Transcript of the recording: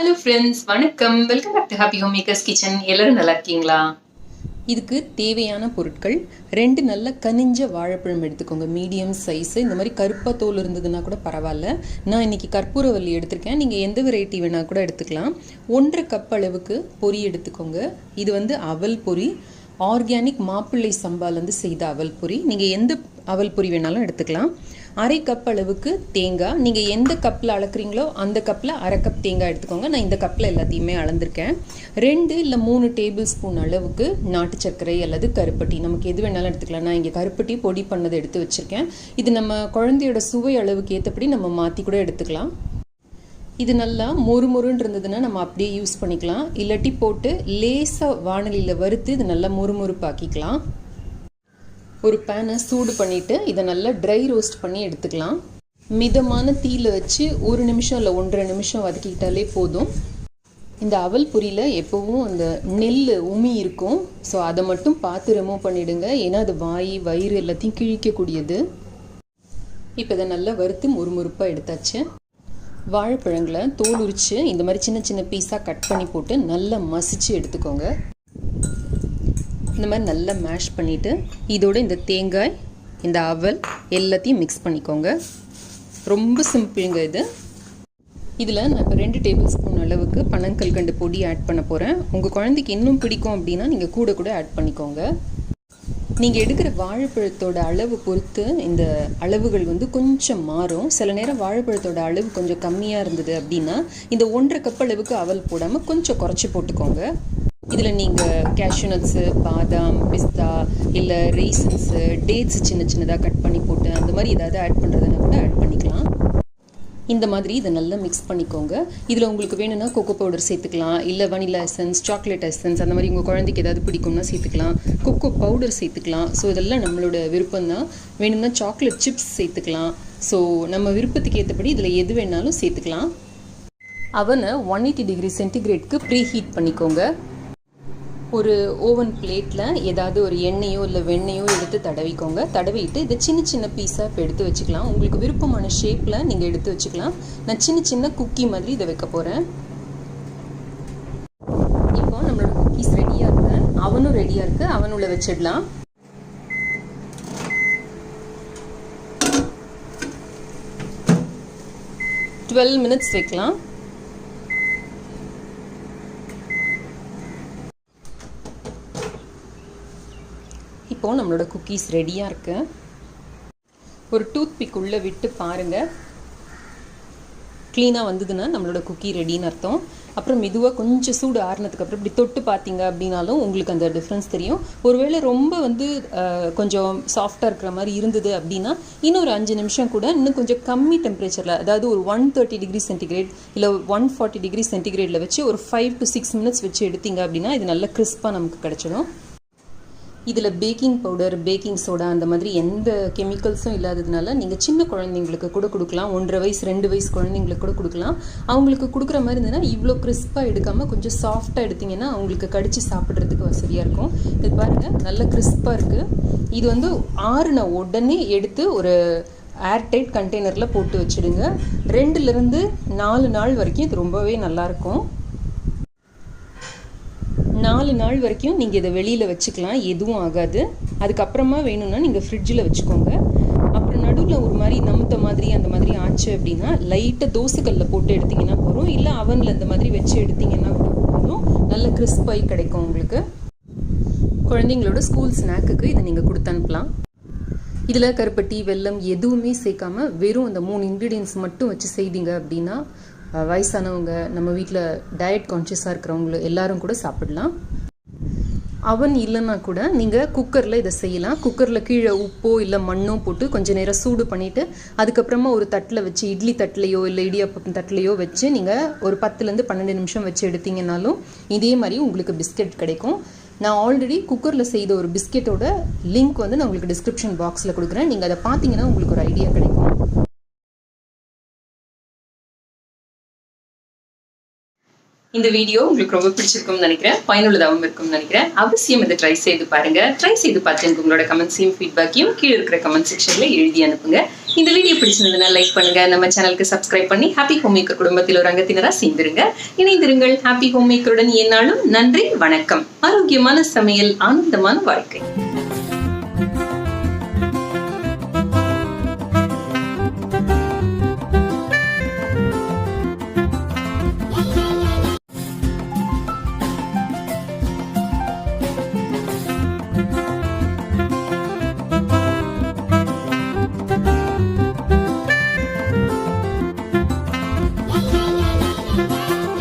Hello friends வணக்கம். Welcome back to happy home makers kitchen எல்லோரும் நல்லா இருக்கீங்களா? இதுக்கு தேவையான பொருட்கள் ரெண்டு நல்ல கனிஞ்ச வாழைப்பழம் எடுத்துக்கோங்க. மீடியம் சைஸு இந்த மாதிரி கருப்பாக தோல் இருந்ததுன்னா கூட பரவாயில்ல. நான் இன்னைக்கு கற்பூரவல்லி எடுத்திருக்கேன். நீங்கள் எந்த வெரைட்டி வேணால் கூட எடுத்துக்கலாம். ஒன்றரை கப் அளவுக்கு பொரி எடுத்துக்கோங்க. இது வந்து அவல் பொரி. ஆர்கானிக் மாப்பிள்ளை சம்பாலேருந்து செய்த அவல் பொரி. நீங்கள் எந்த அவல் பொரி வேணாலும் எடுத்துக்கலாம். அரை கப் அளவுக்கு தேங்காய். நீங்கள் எந்த கப்பில் அளக்குறீங்களோ அந்த கப்பில் அரை கப் தேங்காய் எடுத்துக்கோங்க. நான் இந்த கப்பில் எல்லாத்தையுமே அளந்திருக்கேன். ரெண்டு இல்லை மூணு டேபிள் ஸ்பூன் அளவுக்கு நாட்டு சர்க்கரை அல்லது கருப்பட்டி. நமக்கு எது வேணாலும் எடுத்துக்கலாம். நான் இங்கே கருப்பட்டி பொடி பண்ணதை எடுத்து வச்சுருக்கேன். இது நம்ம குழந்தையோட சுவை அளவுக்கு ஏற்றபடி நம்ம மாற்றி கூட எடுத்துக்கலாம். இது நல்லா மொறு மொறுன்னு இருந்ததுன்னா நம்ம அப்படியே யூஸ் பண்ணிக்கலாம். இல்லாட்டி போட்டு லேசாக வானலியில் வறுத்து இது நல்லா மொறுமொறுப்பாக்கிக்கலாம் ஒரு பேனை சூடு பண்ணிவிட்டு இதை நல்லா ட்ரை ரோஸ்ட் பண்ணி எடுத்துக்கலாம். மிதமான தீயில் வச்சு ஒரு நிமிஷம் இல்லை ஒன்றரை நிமிஷம் வதக்கிக்கிட்டாலே போதும். இந்த அவல் பொரியில் எப்போவும் அந்த நெல் உமி இருக்கும். ஸோ அதை மட்டும் பார்த்து ரிமூவ் பண்ணிவிடுங்க ஏன்னா அது வாய் வயிறு எல்லாத்தையும் கிழிக்கக்கூடியது. இப்போ இதை நல்லா வறுத்து முறுமுறுப்பாக எடுத்தாச்சு. வாழைப்பழங்களை தோல் உரித்து இந்த மாதிரி சின்ன சின்ன பீஸாக கட் பண்ணி போட்டு நல்லா மசிச்சு எடுத்துக்கோங்க. இந்த மாதிரி நல்லா மேஷ் பண்ணிவிட்டு இதோட இந்த தேங்காய் இந்த அவல் எல்லாத்தையும் மிக்ஸ் பண்ணிக்கோங்க. ரொம்ப சிம்பிளுங்க இது. இதில் நான் இப்போ ரெண்டு டேபிள் ஸ்பூன் அளவுக்கு பனங்கல்கண்டு பொடி ஆட் பண்ண போகிறேன் உங்கள் குழந்தைக்கு இன்னும் பிடிக்கும் அப்படின்னா நீங்கள் கூட கூட ஆட் பண்ணிக்கோங்க. நீங்கள் எடுக்கிற வாழைப்பழத்தோட அளவு பொறுத்து இந்த அளவுகள் வந்து கொஞ்சம் மாறும். சில நேரம் வாழைப்பழத்தோட அளவு கொஞ்சம் கம்மியாக இருந்தது அப்படின்னா இந்த ஒன்றரை கப் அளவுக்கு அவல் போடாமல் கொஞ்சம் குறைச்சி போட்டுக்கோங்க. இதில் நீங்கள் கேஷ்யூ நட்ஸு பாதாம் பிஸ்தா இல்லை ரீசன்ஸு டேட்ஸ் சின்ன சின்னதாக கட் பண்ணி போட்டு அந்த மாதிரி ஏதாவது ஆட் பண்ணுறதுனா கூட ஆட் பண்ணிக்கலாம். இந்த மாதிரி இதை நல்லா மிக்ஸ் பண்ணிக்கோங்க. இதில் உங்களுக்கு வேணும்னா கொக்கோ பவுடர் சேர்த்துக்கலாம் இல்லை வனிலா எசன்ஸ் சாக்லேட் எசன்ஸ் அந்த மாதிரி உங்கள் குழந்தைக்கு ஏதாவது பிடிக்கும்னா சேர்த்துக்கலாம். கொக்கோ பவுடர் சேர்த்துக்கலாம். ஸோ இதெல்லாம் நம்மளோட விருப்பம் தான் வேணும்னா சாக்லேட் சிப்ஸ் சேர்த்துக்கலாம். ஸோ நம்ம விருப்பத்துக்கு ஏற்றபடி இதில் எது வேணாலும் சேர்த்துக்கலாம். அவனை ஒன் எயிட்டி டிகிரி சென்டிகிரேட்க்கு ப்ரீ ஹீட் பண்ணிக்கோங்க. ஒரு ஓவன் பிளேட்டில் ஏதாவது ஒரு எண்ணெயோ இல்லை வெண்ணெயோ எடுத்து தடவிக்கோங்க. தடவிட்டு இதை சின்ன சின்ன பீஸாக இப்போ எடுத்து வச்சுக்கலாம். உங்களுக்கு விருப்பமான ஷேப்பில் நீங்கள் எடுத்து வச்சுக்கலாம். நான் சின்ன சின்ன குக்கி மாதிரி இதை வைக்க போகிறேன் இப்போ நம்மளோட குக்கீஸ் ரெடியாக இருக்கு. அவனும் ரெடியாக இருக்குது அவனுள்ள வச்சிடலாம். டுவெல் மினிட்ஸ் வைக்கலாம். இப்போது நம்மளோட குக்கீஸ் ரெடியாக இருக்கு. ஒரு டூத் பிக் உள்ளே விட்டு பாருங்கள் க்ளீனாக வந்ததுன்னா நம்மளோட குக்கி ரெடின்னு அர்த்தம். அப்புறம் மெதுவாக கொஞ்சம் சூடு ஆறுனதுக்கு அப்புறம் இப்படி தொட்டு பார்த்தீங்க அப்படின்னாலும் உங்களுக்கு அந்த டிஃப்ரென்ஸ் தெரியும். ஒருவேளை ரொம்ப வந்து கொஞ்சம் சாஃப்டாக இருக்கிற மாதிரி இருந்தது அப்படின்னா இன்னும் ஒரு அஞ்சு நிமிஷம் கூட இன்னும் கொஞ்சம் கம்மி டெம்பரேச்சரில் அதாவது ஒரு ஒன் தேர்ட்டி டிகிரி சென்டிகிரேட் இல்லை ஒன் ஃபார்ட்டி டிகிரி சென்டிகிரேடில் வச்சு ஒரு ஃபைவ் டு சிக்ஸ் மினிட்ஸ் வச்சு எடுத்தீங்க அப்படின்னா இது நல்ல கிறிஸ்பாக நமக்கு கிடச்சிடும். இதில் பேக்கிங் பவுடர் பேக்கிங் சோடா அந்த மாதிரி எந்த கெமிக்கல்ஸும் இல்லாததுனால நீங்கள் சின்ன குழந்தைங்களுக்கு கூட கொடுக்கலாம். ஒன்றரை வயசு ரெண்டு வயசு குழந்தைங்களுக்கு கூட கொடுக்கலாம். அவங்களுக்கு கொடுக்குற மாதிரி இருந்ததுன்னா இவ்வளோ கிறிஸ்பாக எடுக்காமல் கொஞ்சம் சாஃப்டாக எடுத்திங்கன்னா அவங்களுக்கு கடித்து சாப்பிட்றதுக்கு வசதியாக இருக்கும். இது பாருங்கள் நல்ல கிறிஸ்பாக இருக்குது இது வந்து ஆறுன உடனே எடுத்து ஒரு ஏர்டைட் கண்டெய்னரில் போட்டு வச்சுடுங்க. ரெண்டுலேருந்து நாலு நாள் வரைக்கும் இது ரொம்பவே நல்லாயிருக்கும் நாலு நாள் வரைக்கும் நீங்கள் இதை வெளியில் வச்சுக்கலாம். எதுவும் ஆகாது. அதுக்கப்புறமா வேணும்னா நீங்கள் ஃப்ரிட்ஜில் வச்சுக்கோங்க. அப்புறம் நடுவில் ஒரு மாதிரி நமுத்த மாதிரி அந்த மாதிரி ஆச்சு அப்படின்னா லைட்டாக தோசைக்கல்லில் போட்டு எடுத்திங்கன்னா போகிறோம் இல்லை அவனில் இந்த மாதிரி வச்சு எடுத்திங்கன்னா கூட போதும். நல்ல கிறிஸ்பாய் கிடைக்கும் உங்களுக்கு. குழந்தைங்களோட ஸ்கூல் ஸ்நாக்குக்கு இதை நீங்கள் கொடுத்து அனுப்பலாம். இதில் கருப்பட்டி வெல்லம் எதுவுமே சேர்க்காம வெறும் அந்த மூணு இன்க்ரீடியன்ஸ் மட்டும் வச்சு செய்தீங்க அப்படின்னா வயசானவங்க நம்ம வீட்டில் டயட் கான்ஷியஸாக இருக்கிறவங்க எல்லாரும் கூட சாப்பிடலாம். அவன் இல்லைன்னா கூட நீங்கள் குக்கரில் இதை செய்யலாம். குக்கரில் கீழே உப்போ இல்லை மண்ணோ போட்டு கொஞ்சம் நேரம் சூடு பண்ணிவிட்டு அதுக்கப்புறமா ஒரு தட்டில் வச்சு இட்லி தட்டிலையோ இல்லை இடியாப்பம் தட்டிலையோ வச்சு நீங்கள் ஒரு பத்துலேருந்து பன்னெண்டு நிமிஷம் வச்சு எடுத்தீங்கனாலும் இதே மாதிரி உங்களுக்கு பிஸ்கெட் கிடைக்கும். நான் ஆல்ரெடி குக்கரில் செய்த ஒரு பிஸ்கெட்டோட லிங்க் வந்து நான் உங்களுக்கு டிஸ்கிரிப்ஷன் பாக்ஸில் கொடுக்குறேன். நீங்கள் அதை பார்த்தீங்கன்னா உங்களுக்கு ஒரு ஐடியா கிடைக்கும். இந்த வீடியோ உங்களுக்கு ரொம்ப பிடிச்சிருக்கும்னு நினைக்கிறேன். பயனுள்ளதாகவும் இருக்கும்னு நினைக்கிறேன். அவசியம் இதை ட்ரை செய்து பாருங்க. ட்ரை செய்து பார்த்து எனக்கு உங்களோட கமெண்ட்ஸையும் ஃபீட்பேக்கையும் கீழே இருக்கிற கமெண்ட் செக்ஷன்ல எழுதி அனுப்புங்க. இந்த வீடியோ பிடிச்சிருந்ததுன்னா லைக் பண்ணுங்க. நம்ம சேனலுக்கு சப்ஸ்கிரைப் பண்ணி ஹாப்பி ஹோம் மேக்கர் குடும்பத்தில் ஒரு அங்கத்தினரா சேர்ந்துருங்க. இணைந்திருங்கள் ஹாப்பி ஹோம் மேக்கருடன் என்னாலும் நன்றி வணக்கம். ஆரோக்கியமான சமையல் ஆனந்தமான வாழ்க்கை.